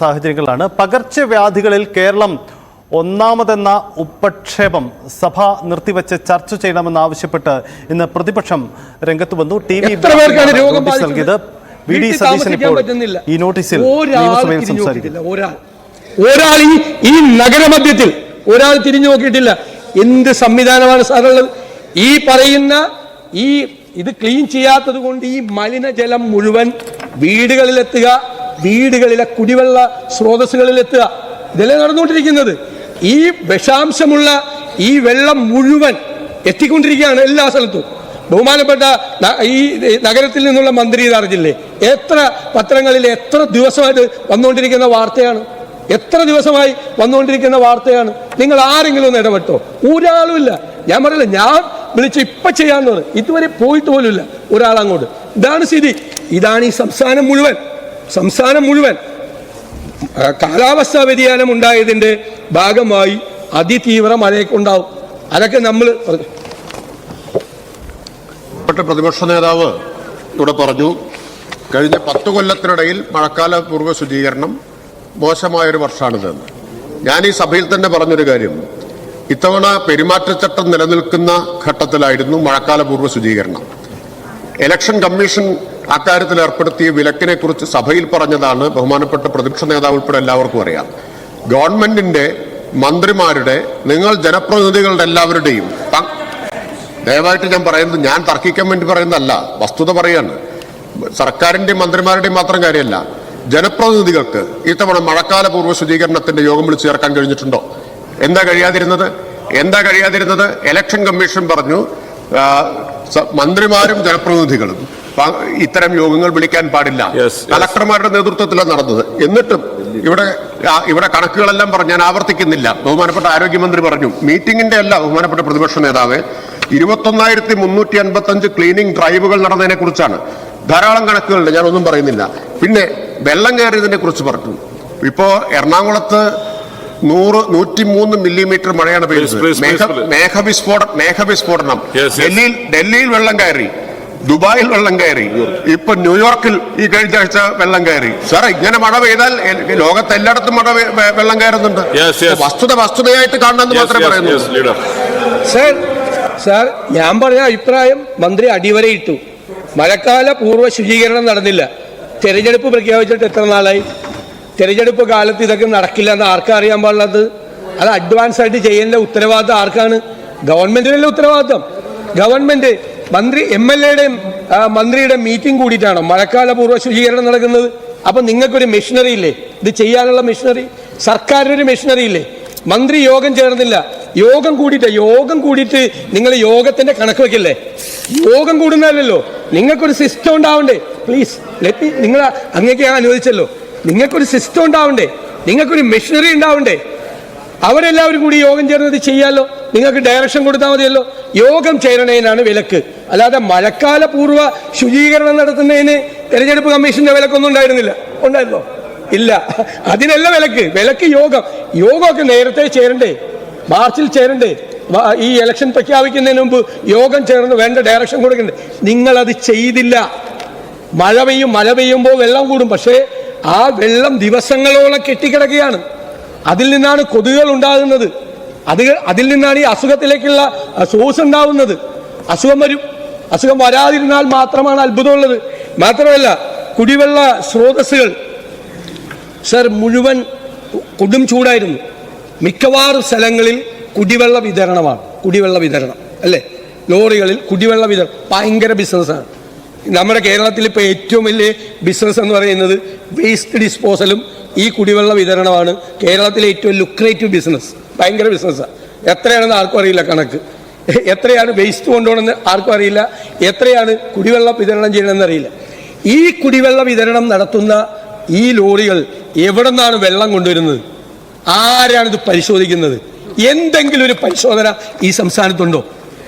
സാഹചര്യങ്ങളാണ്. പകർച്ചവ്യാധികളിൽ കേരളം ഒന്നാമതെന്ന ഉപക്ഷേപം സഭ നിർത്തിവെച്ച് ചർച്ച ചെയ്യണമെന്നാവശ്യപ്പെട്ട് ഇന്ന് പ്രതിപക്ഷം രംഗത്ത് വന്നു. T V? നൽകിയത്. വി ഡി സതീശൻ ഇപ്പോൾ ഈ നോട്ടീസിൽ നിയമസഭയിൽ സംസാരിക്കുന്നു. സംസാരിക്കും ഒരാൾ. ഒരാൾ ഈ ഈ നഗരമധ്യത്തിൽ ഒരാൾ തിരിഞ്ഞു നോക്കിയിട്ടില്ല. എന്ത് സംവിധാനമാണ് സാറുള്ളത്? ഈ പറയുന്ന ഈ ഇത് ക്ലീൻ ചെയ്യാത്തത് കൊണ്ട് ഈ മലിനജലം മുഴുവൻ വീടുകളിലെത്തുക വീടുകളിലെ കുടിവെള്ള സ്രോതസ്സുകളിലെത്തുക. ഇതല്ലേ നടന്നുകൊണ്ടിരിക്കുന്നത്. ഈ വിഷാംശമുള്ള ഈ വെള്ളം മുഴുവൻ എത്തിക്കൊണ്ടിരിക്കുകയാണ് എല്ലാ സ്ഥലത്തും. ബഹുമാനപ്പെട്ട ഈ നഗരത്തിൽ നിന്നുള്ള മന്ത്രി ഇതറിഞ്ഞില്ലേ? എത്ര പത്രങ്ങളിൽ എത്ര ദിവസമായിട്ട് വന്നുകൊണ്ടിരിക്കുന്ന വാർത്തയാണ്? എത്ര ദിവസമായി വന്നുകൊണ്ടിരിക്കുന്ന വാർത്തയാണ്? നിങ്ങൾ ആരെങ്കിലും ഒന്ന് ഇടപെട്ടോ? ഒരാളുമില്ല ഞാൻ പറയില്ല ഞാൻ വിളിച്ച് ഇപ്പൊ ചെയ്യാന്ന് പറയും ഇതുവരെ പോയിട്ട് പോലുമില്ല. ഒരാൾ അങ്ങോട്ട് ഇതാണ് സ്ഥിതി. ഇതാണ് ഈ സംസ്ഥാനം മുഴുവൻ. സംസ്ഥാനം മുഴുവൻ. കാലാവസ്ഥാ വ്യതിയാനം ഉണ്ടായതിന്റെ ഭാഗമായി അതിതീവ്ര മഴയൊക്കെ ഉണ്ടാവും അതൊക്കെ നമ്മൾ പ്രതിപക്ഷ നേതാവ് ഇവിടെ പറഞ്ഞു കഴിഞ്ഞ പത്ത് കൊല്ലത്തിനിടയിൽ മഴക്കാല പൂർവ ശുചീകരണം മോശമായൊരു വർഷമാണിതെന്ന് ഞാൻ ഈ സഭയിൽ തന്നെ പറഞ്ഞൊരു കാര്യം. ഇത്തവണ പെരുമാറ്റച്ചട്ടം നിലനിൽക്കുന്ന ഘട്ടത്തിലായിരുന്നു മഴക്കാല പൂർവ ശുചീകരണം. ഇലക്ഷൻ കമ്മീഷൻ അക്കാര്യത്തിൽ ഏർപ്പെടുത്തിയ വിലക്കിനെ കുറിച്ച് സഭയിൽ പറഞ്ഞതാണ് ബഹുമാനപ്പെട്ട പ്രതിപക്ഷ നേതാവ് ഉൾപ്പെടെ എല്ലാവർക്കും അറിയാം. ഗവൺമെന്റിന്റെ മന്ത്രിമാരുടെ നിങ്ങൾ ജനപ്രതിനിധികളുടെ എല്ലാവരുടെയും ദയവായിട്ട് ഞാൻ പറയുന്നത് ഞാൻ തർക്കിക്കാൻ വേണ്ടി പറയുന്നതല്ല വസ്തുത പറയാണ്. സർക്കാരിന്റെയും മന്ത്രിമാരുടെയും മാത്രം കാര്യമല്ല ജനപ്രതിനിധികൾക്ക് ഇത്തവണ മഴക്കാല പൂർവ ശുചീകരണത്തിന്റെ യോഗം വിളിച്ചു ചേർക്കാൻ കഴിഞ്ഞിട്ടുണ്ടോ? എന്താ കഴിയാതിരുന്നത്? എന്താ കഴിയാതിരുന്നത്? ഇലക്ഷൻ കമ്മീഷൻ പറഞ്ഞു മന്ത്രിമാരും ജനപ്രതിനിധികളും ഇത്തരം യോഗങ്ങൾ വിളിക്കാൻ പാടില്ല. കളക്ടർമാരുടെ നേതൃത്വത്തിലാണ് നടന്നത്. എന്നിട്ടും ഇവിടെ ഇവിടെ കണക്കുകളെല്ലാം പറഞ്ഞു ഞാൻ ആവർത്തിക്കുന്നില്ല. ബഹുമാനപ്പെട്ട ആരോഗ്യമന്ത്രി പറഞ്ഞു മീറ്റിംഗിന്റെ അല്ല ബഹുമാനപ്പെട്ട പ്രതിപക്ഷ നേതാവ് ഇരുപത്തൊന്നായിരത്തി മുന്നൂറ്റി അൻപത്തി അഞ്ച് ക്ലീനിങ് ഡ്രൈവുകൾ നടന്നതിനെ കുറിച്ചാണ്. ധാരാളം കണക്കുകളുണ്ട് ഞാൻ ഒന്നും പറയുന്നില്ല. പിന്നെ വെള്ളം കയറിയതിനെ കുറിച്ച് പറഞ്ഞു. ഇപ്പോ എറണാകുളത്ത് നൂറ് നൂറ്റിമൂന്ന് മില്ലിമീറ്റർ മഴയാണ് പെയ്തത്. മേഘവിസ്ഫോടനം. ഡൽഹിയിൽ ഡൽഹിയിൽ വെള്ളം കയറി. ദുബായിൽ വെള്ളം കയറി. ഇപ്പൊ ന്യൂയോർക്കിൽ ഈ കഴിഞ്ഞ ആഴ്ച വെള്ളം കയറി. സാറേ ഇങ്ങനെ മഴ പെയ്താൽ ലോകത്ത് എല്ലായിടത്തും മഴ വെള്ളം കയറുന്നുണ്ട്. വസ്തുത വസ്തുതയായിട്ട് കാണണമെന്ന് എന്ന് മാത്രമേ പറയുന്നു. സാർ സാർ ഞാൻ പറഞ്ഞ അഭിപ്രായം മന്ത്രി അടിവരയിട്ടു മഴക്കാല പൂർവ ശുചീകരണം നടന്നില്ല. തെരഞ്ഞെടുപ്പ് പ്രഖ്യാപിച്ചിട്ട് എത്ര നാളായി? തെരഞ്ഞെടുപ്പ് കാലത്ത് ഇതൊക്കെ നടക്കില്ല എന്ന് ആർക്കാ അറിയാൻ പാടുള്ളത് അത് അഡ്വാൻസ് ആയിട്ട് ചെയ്യേണ്ട ഉത്തരവാദിത്തം ആർക്കാണ്? ഗവൺമെന്റിനല്ലേ ഉത്തരവാദിത്തം? ഗവൺമെന്റ് മന്ത്രി എം എൽ എയുടെയും മന്ത്രിയുടെ മീറ്റിംഗ് കൂടിയിട്ടാണോ മഴക്കാല പൂർവ ശുചീകരണം നടക്കുന്നത്? അപ്പൊ നിങ്ങൾക്കൊരു മെഷീനറി ഇല്ലേ? ഇത് ചെയ്യാനുള്ള മെഷീനറി സർക്കാരിനൊരു മെഷീനറി ഇല്ലേ? മന്ത്രി യോഗം ചേർന്നില്ല. യോഗം കൂടിയിട്ട് യോഗം കൂടിയിട്ട് നിങ്ങൾ യോഗത്തിന്റെ കണക്ക് വെക്കില്ലേ? യോഗം കൂടുന്നതല്ലോ നിങ്ങൾക്കൊരു സിസ്റ്റം ഉണ്ടാവണ്ടേ? പ്ലീസ് നിങ്ങൾ അങ്ങേക്ക് ഞാൻ അനുവദിച്ചല്ലോ. നിങ്ങൾക്കൊരു സിസ്റ്റം ഉണ്ടാവണ്ടേ? നിങ്ങൾക്കൊരു മെഷീനറി ഉണ്ടാവണ്ടേ? അവരെല്ലാവരും കൂടി യോഗം ചേർന്നത് ചെയ്യാമല്ലോ നിങ്ങൾക്ക് ഡയറക്ഷൻ കൊടുത്താൽ മതിയല്ലോ? യോഗം ചേരണേനാണ് വിലക്ക്. അല്ലാതെ മഴക്കാല പൂർവ ശുചീകരണം നടത്തുന്നതിന് തെരഞ്ഞെടുപ്പ് കമ്മീഷന്റെ വിലക്കൊന്നും ഉണ്ടായിരുന്നില്ല. ഉണ്ടായിരുന്നോ? ഇല്ല. അതിനല്ല വിലക്ക്. വിലക്ക് യോഗം. യോഗമൊക്കെ നേരത്തെ ചേരണ്ടേ? മാർച്ചിൽ ചേരണ്ടേ? ഈ ഇലക്ഷൻ പ്രഖ്യാപിക്കുന്നതിന് മുമ്പ് യോഗം ചേർന്ന് വേണ്ട ഡയറക്ഷൻ കൊടുക്കണ്ടേ? നിങ്ങളത് ചെയ്തില്ല. മഴ പെയ്യും മഴ പെയ്യുമ്പോൾ വെള്ളം കൂടും. പക്ഷേ ആ വെള്ളം ദിവസങ്ങളോളം കെട്ടിക്കിടക്കുകയാണ്. അതിൽ നിന്നാണ് കൊതുകുകൾ ഉണ്ടാകുന്നത്. അത് അതിൽ നിന്നാണ് ഈ അസുഖത്തിലേക്കുള്ള സോഴ്സ് ഉണ്ടാവുന്നത്. അസുഖം വരും. അസുഖം വരാതിരുന്നാൽ മാത്രമാണ് അത്ഭുതമുള്ളത്. മാത്രമല്ല കുടിവെള്ള സ്രോതസ്സുകൾ സർ മുഴുവൻ കൊടും ചൂടായിരുന്നു. മിക്കവാറും സ്ഥലങ്ങളിൽ കുടിവെള്ള വിതരണമാണ്. കുടിവെള്ള വിതരണം അല്ലേ? ലോറികളിൽ കുടിവെള്ള വിതരണം. ഭയങ്കര ബിസിനസ്സാണ് നമ്മുടെ കേരളത്തിൽ ഇപ്പോൾ ഏറ്റവും വലിയ ബിസിനസ് എന്ന് പറയുന്നത് വേസ്റ്റ് ഡിസ്പോസലും ഈ കുടിവെള്ള വിതരണമാണ്. കേരളത്തിലെ ഏറ്റവും ലുക്രേറ്റീവ് ബിസിനസ് ഭയങ്കര ബിസിനസ്സാണ് എത്രയാണെന്ന് ആർക്കും അറിയില്ല കണക്ക്. എത്രയാണ് വേസ്റ്റ് കൊണ്ടുപോകണമെന്ന് ആർക്കും അറിയില്ല. എത്രയാണ് കുടിവെള്ള വിതരണം ചെയ്യണമെന്ന് അറിയില്ല. ഈ കുടിവെള്ള വിതരണം നടത്തുന്ന ഈ ലോറികൾ എവിടെ നിന്നാണ് വെള്ളം കൊണ്ടുവരുന്നത്? ആരാണിത് പരിശോധിക്കുന്നത്? എന്തെങ്കിലും ഒരു പരിശോധന ഈ സംസ്ഥാനത്തുണ്ടോ?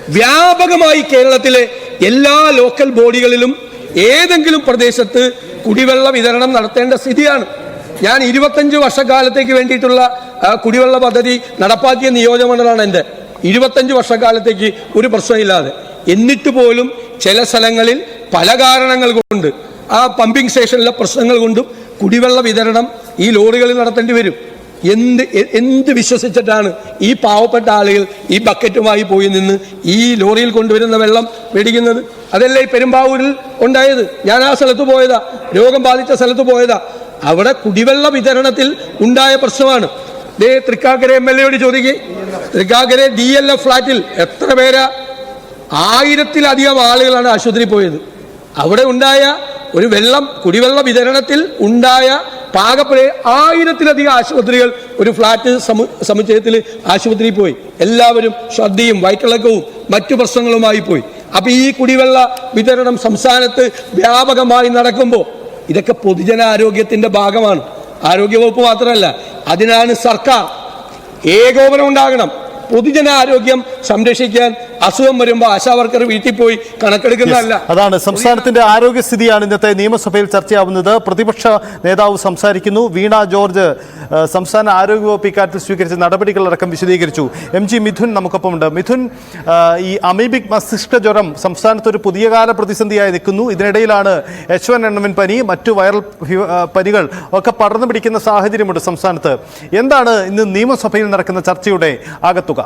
വ്യാപകമായി കേരളത്തിലെ എല്ലാ ലോക്കൽ ബോഡികളിലും ഏതെങ്കിലും പ്രദേശത്ത് കുടിവെള്ള വിതരണം നടത്തേണ്ട സ്ഥിതിയാണ്. ഞാൻ ഇരുപത്തഞ്ച് വർഷക്കാലത്തേക്ക് വേണ്ടിയിട്ടുള്ള കുടിവെള്ള പദ്ധതി നടപ്പാക്കിയ നിയോജകമണ്ഡലമാണ് എന്റെ. ഇരുപത്തഞ്ച് വർഷക്കാലത്തേക്ക് ഒരു പ്രശ്നമില്ലാതെ. എന്നിട്ട് പോലും ചില സ്ഥലങ്ങളിൽ പല കാരണങ്ങൾ കൊണ്ട് ആ പമ്പിംഗ് സ്റ്റേഷനിലെ പ്രശ്നങ്ങൾ കൊണ്ടും കുടിവെള്ള വിതരണം ഈ ലോറികളിൽ നടത്തേണ്ടി വരും. എന്ത് എന്ത് വിശ്വസിച്ചിട്ടാണ് ഈ പാവപ്പെട്ട ആളുകൾ ഈ ബക്കറ്റുമായി പോയി നിന്ന് ഈ ലോറിയിൽ കൊണ്ടുവരുന്ന വെള്ളം മേടിക്കുന്നത്? അതല്ലേ ഈ പെരുമ്പാവൂരിൽ ഉണ്ടായത്? ഞാൻ ആ സ്ഥലത്ത് പോയതാ. രോഗം ബാധിച്ച സ്ഥലത്ത് പോയതാ. അവിടെ കുടിവെള്ള വിതരണത്തിൽ ഉണ്ടായ പ്രശ്നമാണ്. ദേ തൃക്കാക്കര എം എൽ എയോട് ചോദിക്കേ. തൃക്കാക്കര ഡി എൽ എഫ് ഫ്ലാറ്റിൽ എത്ര പേരാ? ആയിരത്തിലധികം ആളുകളാണ് ആശുപത്രിയിൽ പോയത്. അവിടെ ഉണ്ടായ ഒരു വെള്ളം കുടിവെള്ള വിതരണത്തിൽ ഉണ്ടായ പാകപ്പഴ ആയിരത്തിലധികം ആശുപത്രികൾ ഒരു ഫ്ലാറ്റ് സമു സമുച്ചയത്തിൽ ആശുപത്രിയിൽ പോയി. എല്ലാവരും ശ്രദ്ധയും വയറ്റിളക്കവും മറ്റു പ്രശ്നങ്ങളുമായി പോയി. അപ്പോൾ ഈ കുടിവെള്ള വിതരണം സംസ്ഥാനത്ത് വ്യാപകമായി നടക്കുമ്പോൾ ഇതൊക്കെ പൊതുജനാരോഗ്യത്തിന്റെ ഭാഗമാണ്. ആരോഗ്യവകുപ്പ് മാത്രമല്ല അതിനാണ് സർക്കാർ ഏകോപനം ഉണ്ടാകണം. പൊതുജനാരോഗ്യം സംരക്ഷിക്കാൻ അസുഖം വരുമ്പോൾ ആശാവർക്കർ വീട്ടിൽ പോയി കണക്കെടുക്കുന്നതല്ല. അതാണ്. സംസ്ഥാനത്തിന്റെ ആരോഗ്യസ്ഥിതിയാണ് ഇന്നത്തെ നിയമസഭയിൽ ചർച്ചയാവുന്നത്. പ്രതിപക്ഷ നേതാവ് സംസാരിക്കുന്നു. വീണ ജോർജ് സംസ്ഥാന ആരോഗ്യവകുപ്പ് ഇക്കാര്യത്തിൽ സ്വീകരിച്ച നടപടികളടക്കം വിശദീകരിച്ചു. എം ജി മിഥുൻ നമുക്കൊപ്പമുണ്ട്. മിഥുൻ ഈ അമീബിക് മസ്തിഷ്ക ജ്വരം സംസ്ഥാനത്ത് ഒരു പുതിയ കാല പ്രതിസന്ധിയായി നിൽക്കുന്നു. ഇതിനിടയിലാണ് എച്ച് വൺ എണ്ണവൻ പനി മറ്റു വൈറൽ പനികൾ ഒക്കെ പടർന്നു പിടിക്കുന്ന സാഹചര്യമുണ്ട് സംസ്ഥാനത്ത്. എന്താണ് ഇന്ന് നിയമസഭയിൽ നടക്കുന്ന ചർച്ചയുടെ ആകത്തുക?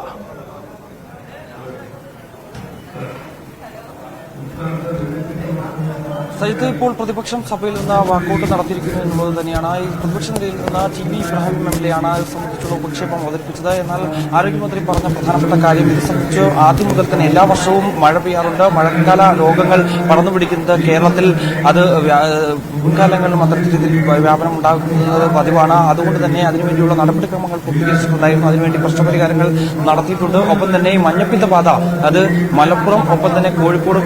Thank you. സജിത്ത് ഇപ്പോൾ പ്രതിപക്ഷം സഭയിൽ നിന്ന് വാക്കൗട്ട് നടത്തിയിരിക്കുന്നു എന്നുള്ളത് തന്നെയാണ്. ഈ പ്രതിപക്ഷ നിലയിൽ നിന്ന് T V Ibrahim M L A ആണ് ഇത് സംബന്ധിച്ചുള്ള ഉപക്ഷേപം അവതരിപ്പിച്ചത്. എന്നാൽ ആരോഗ്യമന്ത്രി പറഞ്ഞ പ്രധാനപ്പെട്ട കാര്യം ഇത് സംബന്ധിച്ച് ആദ്യം മുതൽ തന്നെ എല്ലാ വർഷവും മഴ പെയ്യാറുണ്ട്. മഴക്കാല രോഗങ്ങൾ പടർന്നു പിടിക്കുന്നത് കേരളത്തിൽ അത് മുൻകാലങ്ങളിലും അത്തരത്തിൽ രീതിയിൽ വ്യാപനം ഉണ്ടാകുന്നത് പതിവാണ്. അതുകൊണ്ട് തന്നെ അതിനുവേണ്ടിയുള്ള നടപടിക്രമങ്ങൾ പൂർത്തീകരിച്ചിട്ടുണ്ടായിരുന്നു. അതിനുവേണ്ടി പ്രശ്നപരിഹാരങ്ങൾ നടത്തിയിട്ടുണ്ട്. ഒപ്പം തന്നെ ഈ മഞ്ഞപ്പിത്ത ബാധ അത് മലപ്പുറം ഒപ്പം തന്നെ കോഴിക്കോട്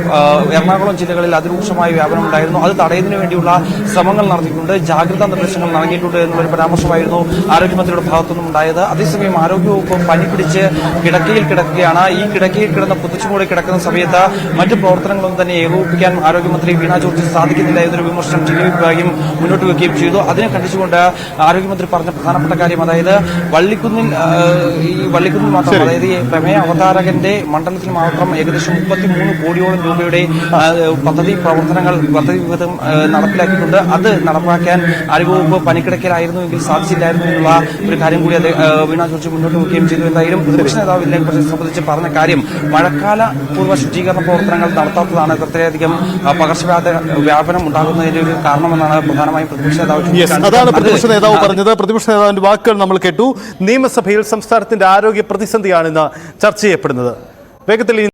എറണാകുളം ജില്ലകളിൽ അതിരൂക്ഷമായി വ്യാപനം ഉണ്ടായിരുന്നു. അത് തടയുന്നതിന് വേണ്ടിയുള്ള ശ്രമങ്ങൾ നടത്തിയിട്ടുണ്ട്. ജാഗ്രതാ നിർദ്ദേശങ്ങൾ നൽകിയിട്ടുണ്ട് എന്നുള്ളൊരു പരാമർശമായിരുന്നു ആരോഗ്യമന്ത്രിയുടെ ഭാഗത്തുനിന്നും ഉണ്ടായത്. അതേസമയം ആരോഗ്യവകുപ്പ് പനി പിടിച്ച് കിടക്കയിൽ കിടക്കുകയാണ്. ഈ കിടക്കയിൽ കിടന്ന പുതുച്ചുമൂടി കിടക്കുന്ന സമയത്ത് മറ്റു പ്രവർത്തനങ്ങളൊന്നും തന്നെ ഏകോപിപ്പിക്കാൻ ആരോഗ്യമന്ത്രി വീണ ജോർജ് സാധിക്കുന്നില്ല എന്നൊരു വിമർശനം ടി വി വിഭാഗം മുന്നോട്ട് വെക്കുകയും ചെയ്തു. അതിനെ ഖണ്ഡിച്ചുകൊണ്ട് ആരോഗ്യമന്ത്രി പറഞ്ഞ പ്രധാനപ്പെട്ട കാര്യം അതായത് വള്ളിക്കുന്നിൽ ഈ വള്ളിക്കുന്നിൽ മാത്രം അതായത് ഈ പ്രമേയ അവതാരകന്റെ മണ്ഡലത്തിൽ മാത്രം ഏകദേശം മുപ്പത്തിമൂന്ന് കോടിയോളം രൂപയുടെ പദ്ധതി പ്രവർത്തനങ്ങൾ പദ്ധതി നടപ്പിലാക്കിയിട്ടുണ്ട്. അത് നടപ്പാക്കാൻ ആരോഗ്യവകുപ്പ് പണിക്കിടക്കലായിരുന്നുവെങ്കിൽ സാധിച്ചില്ലായിരുന്നു എന്നുള്ള ഒരു കാര്യം കൂടി വീണ ജോർജ് മുന്നോട്ട് വെക്കുകയും ചെയ്തു. എന്തായാലും പ്രതിപക്ഷ നേതാവ് സംബന്ധിച്ച് പറഞ്ഞ കാര്യം മഴക്കാല പൂർവ ശുചീകരണ പ്രവർത്തനങ്ങൾ നടത്താത്തതാണ് ഇത്രയധികം പകർച്ചവ്യാധ വ്യാപനം ഉണ്ടാകുന്നതിന്റെ ഒരു കാരണമെന്നാണ് പ്രധാനമായും പ്രതിപക്ഷ നേതാവ് അതാണ് പ്രതിപക്ഷ നേതാവ് പറഞ്ഞത്. പ്രതിപക്ഷ നേതാവിന്റെ വാക്കുകൾ നമ്മൾ കേട്ടു. നിയമസഭയിൽ സംസ്ഥാനത്തിന്റെ ആരോഗ്യ പ്രതിസന്ധിയാണ് ഇന്ന് ചർച്ച ചെയ്യപ്പെടുന്നത്. വേഗത്തിൽ